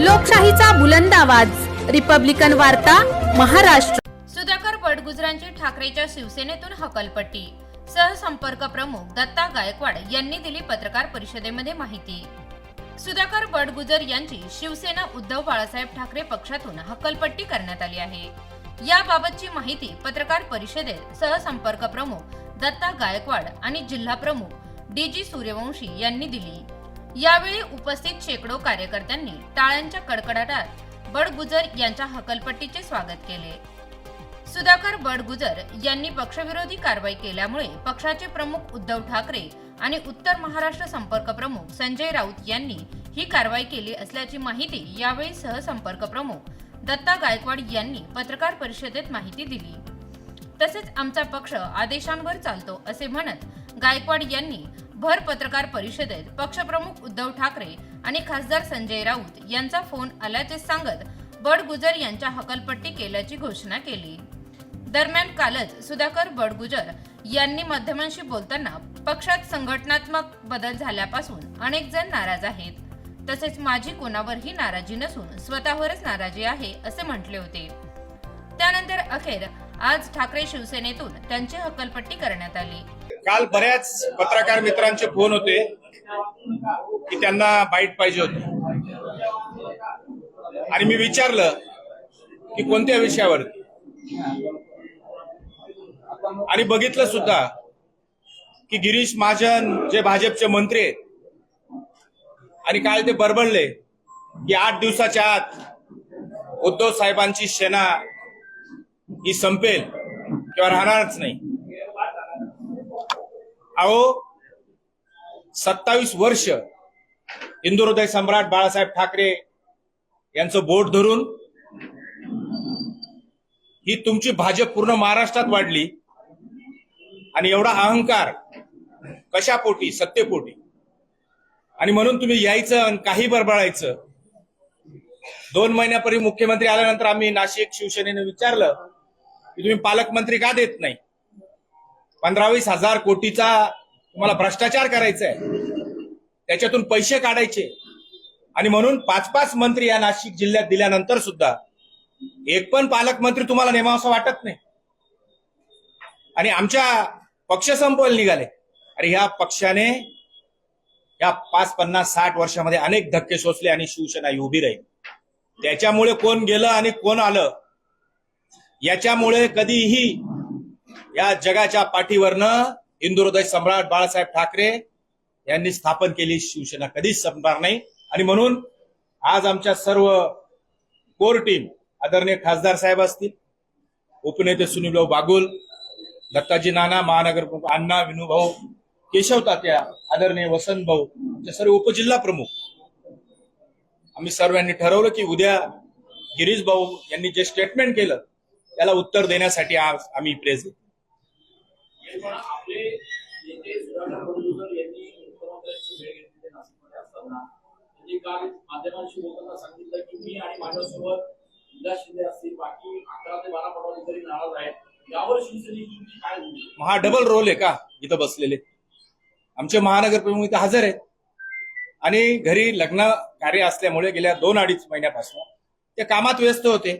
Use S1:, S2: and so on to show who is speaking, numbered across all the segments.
S1: लोकशाहीचा बुलंद आवाज. रिपब्लिकन वार्ता महाराष्ट्र.
S2: सुधाकर बडगुजरांची ठाकरेच्या शिवसेनेतून हकलपट्टी. सहसंपर्क प्रमुख दत्ता गायकवाड यांनी दिली पत्रकार परिषदेमध्ये माहिती. सुधाकर बडगुजर यांची शिवसेना उद्धव बाळासाहेब ठाकरे पक्षातून हकलपट्टी करण्यात आली आहे. याबाबतची माहिती पत्रकार परिषदेत सहसंपर्क प्रमुख दत्ता गायकवाड आणि जिल्हा प्रमुख डी जी सूर्यवंशी यांनी दिली. यावेळी उपस्थित शेकडो कार्यकर्त्यांनी टाळ्यांच्या कडकडाटात बडगुजर यांच्या हकलपट्टीचे स्वागत केले. सुधाकर बडगुजर यांनी पक्षविरोधी कारवाई केल्यामुळे पक्षाचे प्रमुख उद्धव ठाकरे आणि उत्तर महाराष्ट्र संपर्क प्रमुख संजय राऊत यांनी ही कारवाई केली असल्याची माहिती यावेळी सहसंपर्क प्रमुख दत्ता गायकवाड यांनी पत्रकार परिषदेत माहिती दिली. तसेच आमचा पक्ष आदेशांवर चालतो असे म्हणत गायकवाड यांनी भर पत्रकार परिषदेत पक्षप्रमुख उद्धव ठाकरे आणि खासदार संजय राऊत यांचा फोन आल्याचे सांगत बडगुजर यांच्या हकलपट्टी केल्याची घोषणा केली. दरम्यान कालच सुधाकर बडगुजर यांनी माध्यमांशी बोलताना पक्षात संघटनात्मक बदल झाल्यापासून अनेक जण नाराज आहेत. तसेच माझी कोणावरही नाराजी नसून स्वतःवरच नाराजी आहे असे म्हटले होते. त्यानंतर अखेर आज ठाकरे शिवसेनेतून त्यांची हकलपट्टी करण्यात आली.
S3: काल बऱ्याच पत्रकार मित्रांचे फोन होते की त्यांना बाईट पाहिजे होती. आणि मी विचारलं की कोणत्या विषयावर? आणि बघितलं सुद्धा की गिरीश महाजन जे भाजपचे मंत्री आहेत आणि काल ते बरबडले की आठ दिवसाच्या आत उद्धव साहेबांची सेना ही संपेल किंवा राहणारच नाही. अहो सत्तावीस वर्ष हिंदू हृदय सम्राट बाळासाहेब ठाकरे यांचं बोट धरून ही तुमची भाजप पूर्ण महाराष्ट्रात वाढली आणि एवढा अहंकार कशापोटी सत्तेपोटी? आणि म्हणून तुम्ही यायचं आणि काही बरबळायचं. दोन महिन्यापूर्वी मुख्यमंत्री आल्यानंतर आम्ही नाशिक शिवसेनेने विचारलं की तुम्ही पालकमंत्री का देत नाही? पंधरावीस हजार कोटीचा तुम्हाला भ्रष्टाचार करायचा आहे त्याच्यातून पैसे काढायचे. आणि म्हणून पाच पाच मंत्री या नाशिक जिल्ह्यात दिल्यानंतर सुद्धा एक पण पालकमंत्री तुम्हाला नेमावं वाटत नाही. आणि आमच्या पक्ष संपवायला निघाले. अरे ह्या पक्षाने या पाच पन्नास साठ वर्षामध्ये अनेक धक्के सोसले आणि शिवसेना ही उभी राहील. त्याच्यामुळे कोण गेलं आणि कोण आलं याच्यामुळे कधीही या जगाच्या पाठीवरनं इंदुरोदय सम्राट बाळासाहेब ठाकरे यांनी स्थापन केली शिवसेना कधीच संपणार नाही. आणि म्हणून आज आमच्या सर्व कोर टीम आदरणीय खासदार साहेब असतील उपनेते सुनीलभाऊ बागुल दत्ताजी नाना महानगर अण्णा विनूभाऊ केशव तात्या आदरणीय वसंत भाऊ आमचे सर्व उपजिल्हा प्रमुख. आम्ही सर्वांनी ठरवलं की उद्या गिरीश भाऊ यांनी जे स्टेटमेंट केलं त्याला उत्तर देण्यासाठी आज आम्ही प्रेस
S4: पण माध्यमांशी बोलताना सांगितलं की मी आणि माझ्यासोबत विलास शिंदे असतील बाकी अकरा ते बारा पदाधिकारी नाराज आहेत यावर शिवसेनेची काय
S3: महा डबल रोल आहे का इथं बसलेले? आमचे महानगर प्रमुख इथं हजर आहेत. आणि घरी लग्न कार्य असल्यामुळे गेल्या दोन अडीच महिन्यापासून ते कामात व्यस्त होते.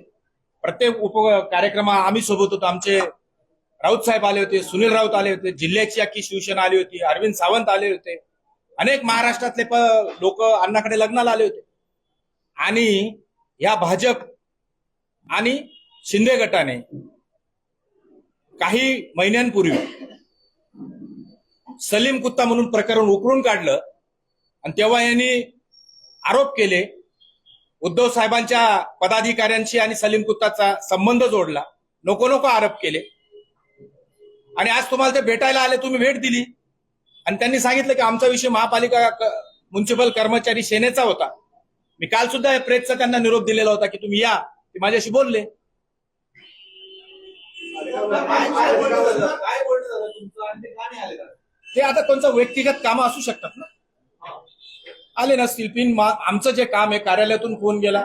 S3: प्रत्येक उप कार्यक्रमा आम्ही सोबत होतो. आमचे राऊत साहेब आले होते सुनील राऊत आले होते जिल्ह्याची अख्खी शिवसेना आली होती अरविंद सावंत आले होते. अनेक महाराष्ट्रातले लोक अण्णाकडे लग्नाला आले होते. आणि या भाजप आणि शिंदे गटाने काही महिन्यांपूर्वी सलीम कुत्ता म्हणून प्रकरण उकळून काढलं. आणि तेव्हा यांनी आरोप केले उद्धव साहेबांच्या पदाधिकाऱ्यांशी आणि सलीम कुत्ताचा संबंध जोडला. नको नको आरोप केले. आणि आज तुम्हाला ते भेटायला आले तुम्ही भेट दिली. आणि त्यांनी सांगितलं की आमचा विषय महापालिका म्युन्सिपल कर्मचारी सेनेचा होता. मी काल सुद्धा प्रेसचा त्यांना निरोप दिलेला होता की तुम्ही या ते माझ्याशी बोलले. ते आता कोणचं व्यक्तिगत काम असू शकतात ना. आले नसतील. पिन आमचं जे काम आहे कार्यालयातून फोन गेला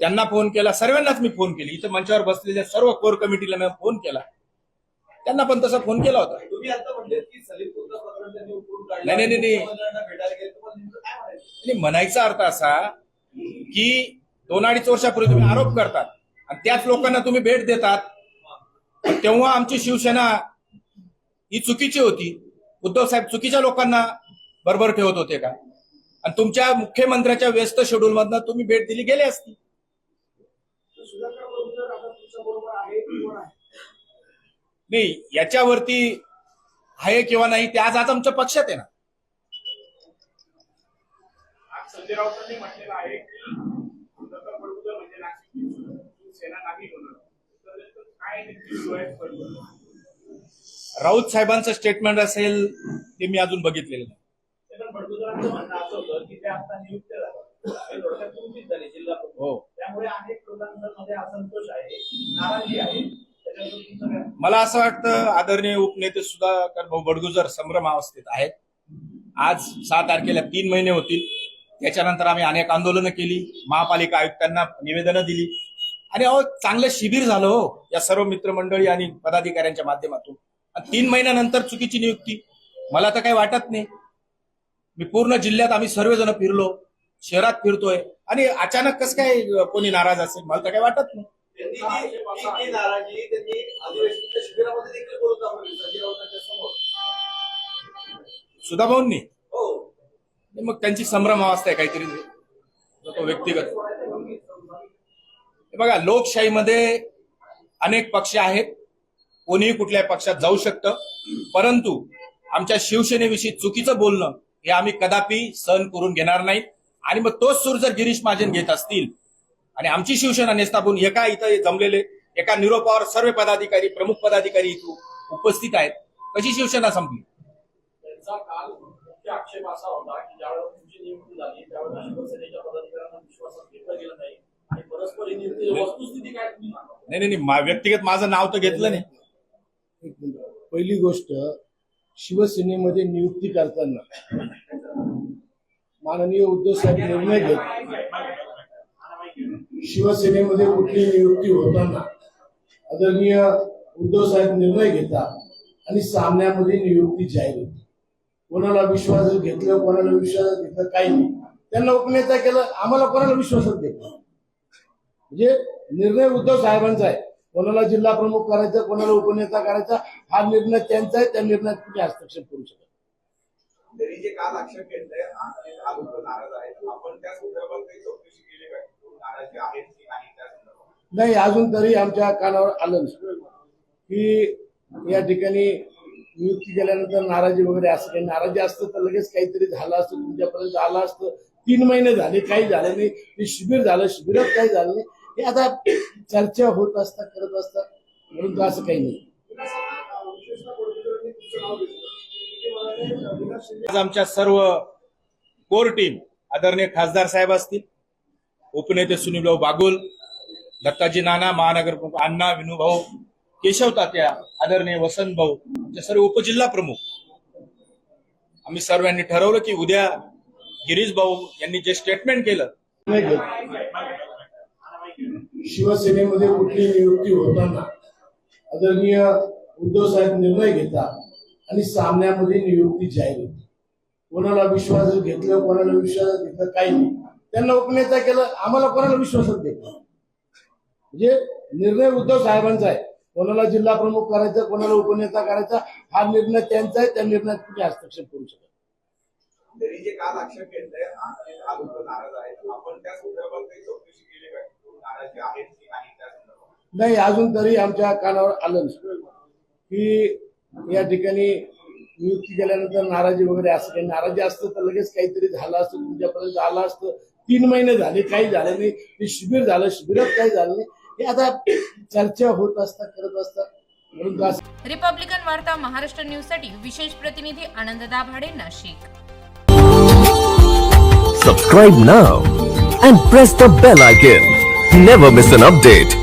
S3: त्यांना फोन केला. सर्वांनाच मी फोन केली. इथं मंचावर बसलेल्या सर्व कोर कमिटीला मी फोन केला. त्यांना पण तसा फोन केला होता. नाही, नाही, नाही,
S4: म्हणायचा?
S3: अर्थ असा की दोन अडीच वर्षापूर्वी तुम्ही आरोप करतात. आणि त्याच लोकांना तुम्ही भेट देतात. तेव्हा आमची शिवसेना ही चुकीची होती. उद्धव साहेब चुकीच्या लोकांना बरोबर ठेवत होते का? आणि तुमच्या मुख्यमंत्र्याच्या व्यस्त शेड्यूल मधनं तुम्ही भेट दिली गेली असती. नाही याच्यावरती आहे किंवा नाही ते आज आज आमच्या पक्षात आहे ना
S5: म्हणजे बडगुजर?
S3: राऊत साहेबांचं स्टेटमेंट असेल ते मी अजून बघितलेलं नाही.
S4: छगन भडगुजरांचं म्हणणं असं होतं की ते आता नियुक्त झालं. ते थोडक्यात तुमचीच झाले जिल्हा प्रमुख.
S3: हो.
S4: त्यामुळे अनेक लोकांमध्ये असंतोष आहे नाराजी आहे. त्याच्याबद्दल तुमचं काय
S3: मला असं वाटतं आदरणीय उपनेते सुधाकर भाऊ बडगुजर संभ्रम अवस्थेत आहेत. आज सहा तारखेला तीन महिने होतील. त्याच्यानंतर आम्ही अनेक आंदोलनं केली. महापालिका आयुक्तांना निवेदनं दिली. आणि अहो चांगलं शिबिर झालं हो या सर्व मित्रमंडळी आणि पदाधिकाऱ्यांच्या माध्यमातून. तीन महिन्यानंतर चुकीची नियुक्ती. मला तर काही वाटत नाही. मी पूर्ण जिल्ह्यात आम्ही सर्वजण फिरलो शहरात फिरतोय. आणि अचानक कसं काय कोणी नाराज असेल? मला तर काही वाटत नाही.
S6: समोर.
S3: सुधाभाऊंनी?
S6: हो.
S3: मग त्यांची संभ्रम अवस्था आहे काहीतरी. तो व्यक्तिगत. बघा लोकशाहीमध्ये अनेक पक्ष आहेत. कोणीही कुठल्याही पक्षात जाऊ शकतं. परंतु आमच्या शिवसेनेविषयी चुकीचं बोलणं हे आम्ही कदापि सहन करून घेणार नाही. आणि मग तोच सूर जर गिरीश महाजन घेत असतील आणि आमची शिवसेना नेस्ताबून एका इथं जमलेले एका निरोपावर सर्व पदाधिकारी प्रमुख पदाधिकारी इथं उपस्थित आहेत. कशी शिवसेना संपली?
S4: त्यांचा काल मुख्य आक्षेप असा होता की ज्यावेळेला तुमची नियुक्ती झाली त्यावेळेला शिवसेनेच्या पदाधिकाऱ्यांना विश्वासात घेतलं गेलं नाही. आणि परस्पर ही नियुक्ती वस्तुस्थिती काय तुम्ही सांगा
S3: नाही नाही नाही, मा- व्यक्तिगत माझं नाव तर घेतलं नाही.
S7: पहिली गोष्ट शिवसेनेमध्ये नियुक्ती करताना माननीय उद्धव साहेब निर्णय घेत शिवसेनेमध्ये कुठली नियुक्ती होताना आदरणीय उद्धव साहेब निर्णय घेतात आणि सामन्यामध्ये नियुक्ती जाहीर होती. कोणाला विश्वास घेतलं कोणाला विश्वास घेतलं काही नाही. त्यांना उपनेता केलं आम्हाला कोणाला विश्वासात घेतला? म्हणजे निर्णय उद्धव साहेबांचा आहे. कोणाला जिल्हा प्रमुख करायचा कोणाला उपनेता करायचा हा निर्णय त्यांचा आहे त्या निर्णयात तुम्ही हस्तक्षेप करू शकता
S6: नाही.
S7: अजून तरी आमच्या कानावर आलं नाही. की या ठिकाणी नियुक्ती केल्यानंतर नाराजी वगैरे असं काही नाराजी असतं तर लगेच काहीतरी झालं असतं तुमच्यापर्यंत आलं असतं. तीन महिने झाले काही झालं नाही. ते शिबिर झालं शिबिरात काही झालं नाही. हे आता चर्चा होत असतात करत असतात म्हणून तर असं काही नाही.
S5: ते
S3: आज आमच्या सर्व कोर टीम आदरणीय खासदार साहेब असतील उपनेते सुनीलभाऊ बागुल दत्ताजी नाना महानगर अण्णा विनूभाऊ केशव तात्या आदरणीय वसंत भाऊ आमचे सर्व उपजिल्हा प्रमुख. आम्ही सर्वांनी ठरवलं की उद्या गिरीश भाऊ यांनी जे स्टेटमेंट केलं
S7: शिवसेनेमध्ये कुठली नियुक्ती होताना आदरणीय उद्धव साहेब निर्णय घेतात आणि सामन्यामध्ये नियुक्ती जाहीर होती. कोणाला विश्वास घेतलं कोणाला विश्वास घेतलं काही नाही. त्यांना उपनेता केलं आम्हाला कोणाला विश्वासात घेतलं म्हणजे निर्णय उद्धव साहेबांचा आहे. कोणाला जिल्हा प्रमुख करायचा कोणाला उपनेता करायचा हा निर्णय त्यांचा आहे त्या निर्णयात तुम्ही हस्तक्षेप करू शकत
S6: जे काल आक्षेप घेतलाय आणि हा लोक नाराज आहेत आपण त्या संदर्भात काही चौकशी केली काय नाराजी आहेत की नाही त्या संदर्भात
S7: नाही अजून तरी आमच्या कानावर आलं नाही. की या ठिकाणी नियुक्ती केल्यानंतर नाराजी वगैरे असं काही नाराजी असतं तर लगेच काहीतरी झालं असतं तुमच्यापर्यंत आलं असतं. तीन महिने झाले काही झालं नाही. ते शिबिर झालं शिबिरात काही झालं नाही. हे आता चर्चा होत असतात करत असतात. म्हणून
S2: रिपब्लिकन वार्ता महाराष्ट्र न्यूजसाठी विशेष प्रतिनिधी Anand Dabhade Nashik.
S8: Subscribe now and press the bell icon. Never miss an update.